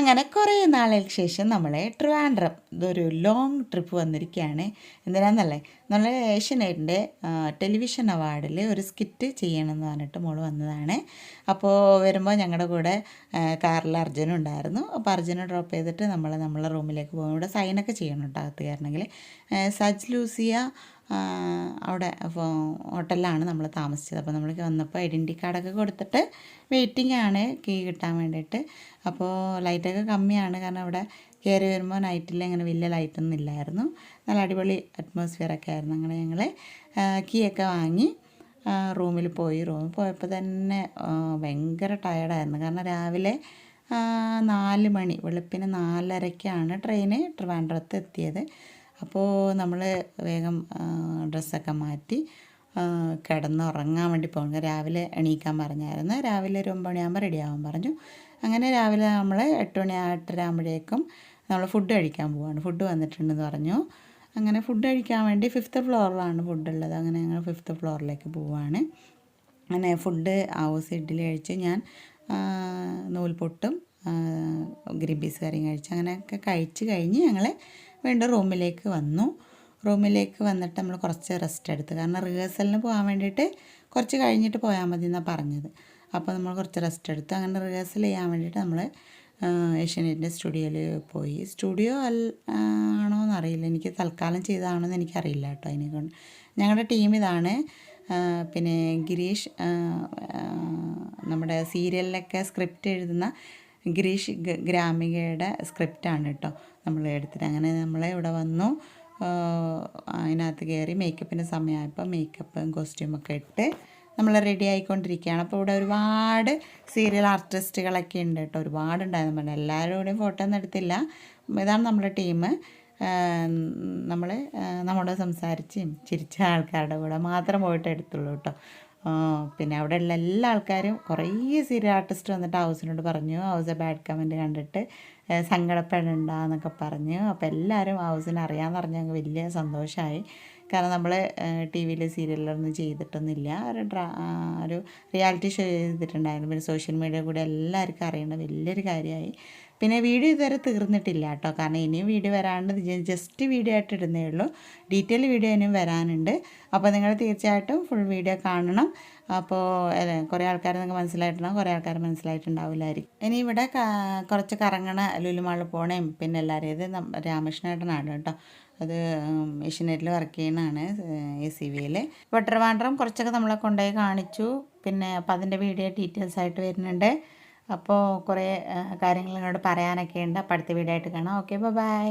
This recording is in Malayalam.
അങ്ങനെ കുറേ നാളുകൾക്ക് ശേഷം നമ്മളെ ട്രിവാൻഡ്രം ഇതൊരു ലോങ് ട്രിപ്പ് വന്നിരിക്കുകയാണ്. എന്തിനാന്നല്ലേ? നമ്മൾ ഏഷ്യനൈറ്റിന്റെ ടെലിവിഷൻ അവാർഡിൽ ഒരു സ്കിറ്റ് ചെയ്യണമെന്ന് പറഞ്ഞിട്ട് മോൾ വന്നതാണ്. അപ്പോൾ വരുമ്പോൾ ഞങ്ങളുടെ കൂടെ കാറിൽ അർജുനും ഉണ്ടായിരുന്നു. അപ്പോൾ അർജുനെ ഡ്രോപ്പ് ചെയ്തിട്ട് നമ്മൾ നമ്മളെ റൂമിലേക്ക് പോകും. ഇവിടെ സൈനൊക്കെ ചെയ്യണം കേട്ടോ അകത്ത് കയറണമെങ്കിൽ സജ് ലൂസിയ അവിടെ ഹോട്ടലിലാണ് നമ്മൾ താമസിച്ചത്. അപ്പോൾ നമ്മൾ വന്നപ്പോൾ ഐഡന്റി കാർഡൊക്കെ കൊടുത്തിട്ട് വെയിറ്റിംഗ് ആണ് കീ കിട്ടാൻ വേണ്ടിയിട്ട്. അപ്പോൾ ലൈറ്റൊക്കെ കമ്മിയാണ്. കാരണം അവിടെ കയറി വരുമ്പോൾ നൈറ്റിൽ അങ്ങനെ വലിയ ലൈറ്റൊന്നും ഇല്ലായിരുന്നു. നല്ല അടിപൊളി അറ്റ്മോസ്ഫിയറൊക്കെ ആയിരുന്നു. അങ്ങനെ ഞങ്ങൾ കീയൊക്കെ വാങ്ങി റൂമിൽ പോയി. റൂമിൽ പോയപ്പോൾ തന്നെ ഭയങ്കര ടയർഡായിരുന്നു കാരണം രാവിലെ നാല് മണി വെളുപ്പിന് നാലരയ്ക്കാണ് ട്രെയിന് ട്രിവാൻഡ്രത്ത് എത്തിയത്. അപ്പോൾ നമ്മൾ വേഗം ഡ്രസ്സൊക്കെ മാറ്റി കിടന്നുറങ്ങാൻ വേണ്ടി പോകുന്നത് രാവിലെ എണീക്കാൻ പറഞ്ഞായിരുന്നു. രാവിലെ ഒരു ഒമ്പത് മണിയാകുമ്പോൾ റെഡിയാവാൻ പറഞ്ഞു. അങ്ങനെ രാവിലെ നമ്മൾ എട്ട് മണി എട്ടര ആകുമ്പോഴേക്കും നമ്മൾ ഫുഡ് കഴിക്കാൻ പോവാണ്. ഫുഡ് വന്നിട്ടുണ്ടെന്ന് പറഞ്ഞു. അങ്ങനെ ഫുഡ് കഴിക്കാൻ വേണ്ടി ഫിഫ്ത്ത് ഫ്ലോറിലാണ് ഫുഡ് ഉള്ളത്. അങ്ങനെ ഞങ്ങൾ ഫിഫ്ത്ത് ഫ്ലോറിലേക്ക് പോവാണ്. അങ്ങനെ ഫുഡ് ഹൗസ് ഇഡ്ഡലി കഴിച്ച് ഞാൻ നൂൽപൊട്ടും ഗ്രീൻ പീസ് കറിയും കഴിച്ച് അങ്ങനെയൊക്കെ കഴിച്ച് കഴിഞ്ഞ് ഞങ്ങൾ വീണ്ടും റൂമിലേക്ക് വന്നു. റൂമിലേക്ക് വന്നിട്ട് നമ്മൾ കുറച്ച് റെസ്റ്റ് എടുത്തു. കാരണം റിഹേഴ്സലിന് പോകാൻ വേണ്ടിയിട്ട് കുറച്ച് കഴിഞ്ഞിട്ട് പോയാൽ മതി എന്നാണ് പറഞ്ഞത്. അപ്പോൾ നമ്മൾ കുറച്ച് റെസ്റ്റ് എടുത്തു. അങ്ങനെ റിഹേഴ്സൽ ചെയ്യാൻ വേണ്ടിയിട്ട് നമ്മൾ ഏഷ്യനെറ്റിന്റെ സ്റ്റുഡിയോയിൽ പോയി. സ്റ്റുഡിയോ ആണോ എന്നറിയില്ല. എനിക്ക് തൽക്കാലം ചെയ്തതാണോ എന്ന് എനിക്കറിയില്ല കേട്ടോ അതിനെ കൊണ്ട് ഞങ്ങളുടെ ടീം ഇതാണ്. പിന്നെ ഗിരീഷ് നമ്മുടെ സീരിയലിലൊക്കെ സ്ക്രിപ്റ്റ് എഴുതുന്ന ഗിരീഷ് ഗ്രാമികയുടെ സ്ക്രിപ്റ്റാണ് കേട്ടോ നമ്മൾ എടുത്തിട്ട്. അങ്ങനെ നമ്മൾ ഇവിടെ വന്നു. അതിനകത്ത് കയറി മേക്കപ്പിന്റെ സമയമായപ്പോൾ മേക്കപ്പും കോസ്റ്റ്യൂമൊക്കെ ഇട്ട് നമ്മൾ റെഡി ആയിക്കൊണ്ടിരിക്കുകയാണ്. അപ്പോൾ ഇവിടെ ഒരുപാട് സീരിയൽ ആർട്ടിസ്റ്റുകളൊക്കെ ഉണ്ട് കേട്ടോ. ഒരുപാടുണ്ടായിരുന്നു പറഞ്ഞു എല്ലാവരും ഫോട്ടോ ഒന്നും എടുത്തില്ല. ഇതാണ് നമ്മുടെ ടീം നമ്മൾ നമ്മളോട് സംസാരിച്ചും ചിരിച്ച ആൾക്കാരുടെ കൂടെ മാത്രം പോയിട്ട് എടുത്തുള്ളൂ കേട്ടോ. പിന്നെ അവിടെയുള്ള എല്ലാ ആൾക്കാരും കുറേ സീരിയൽ ആർട്ടിസ്റ്റ് വന്നിട്ട് ഹൗസിനോട് പറഞ്ഞു ഹൗസ് ബാഡ് കമന്റ് കണ്ടിട്ട്. സങ്കടപ്പെടണ്ടെന്നൊക്കെ പറഞ്ഞു. അപ്പോൾ എല്ലാവരും ഹൗസിന് അറിയാമെന്ന് ഞങ്ങൾക്ക് വലിയ സന്തോഷമായി കാരണം നമ്മൾ ടി വിയിൽ സീരിയലൊന്നും ചെയ്തിട്ടൊന്നുമില്ല. ഒരു ഡ്രാ ഒരു റിയാലിറ്റി ഷോ ചെയ്തിട്ടുണ്ടായിരുന്നു. പിന്നെ സോഷ്യൽ മീഡിയ കൂടെ എല്ലാവർക്കും അറിയേണ്ട വലിയൊരു കാര്യമായി. പിന്നെ വീഡിയോ ഇതുവരെ തീർന്നിട്ടില്ല കേട്ടോ. കാരണം ഇനിയും വീഡിയോ വരാണ്ട് ജസ്റ്റ് വീഡിയോ ആയിട്ട് ഇടുന്നേ ഉള്ളൂ. ഡീറ്റെയിൽ വീഡിയോ ഇനിയും വരാനുണ്ട്. അപ്പോൾ നിങ്ങൾ തീർച്ചയായിട്ടും ഫുൾ വീഡിയോ കാണണം. അപ്പോൾ കുറേ ആൾക്കാർ നിങ്ങൾക്ക് മനസ്സിലായിട്ടുണ്ടാകും കുറേ ആൾക്കാർ മനസ്സിലായിട്ടുണ്ടാവില്ലായിരിക്കും. ഇനി ഇവിടെ കുറച്ച് കറങ്ങണ ലുലുമാളിൽ പോണേം പിന്നെ എല്ലാവരും ഇത് രാമകൃഷ്ണേട്ടനാണ് കേട്ടോ. അത് മെഷീനറിയിൽ വർക്ക് ചെയ്യുന്നതാണ് എ സി വിയിൽ വട്ടർവാണ്ടറും കുറച്ചൊക്കെ നമ്മളെ കൊണ്ടുപോയി കാണിച്ചു. പിന്നെ അപ്പോൾ അതിന്റെ വീഡിയോ ഡീറ്റെയിൽസ് ആയിട്ട് വരുന്നുണ്ട്. അപ്പോൾ കുറേ കാര്യങ്ങൾ നിങ്ങളോട് പറയാനൊക്കെ ഉണ്ട്. അപ്പോൾ അടുത്ത വീഡിയോ ആയിട്ട് കാണാം. Okay bye.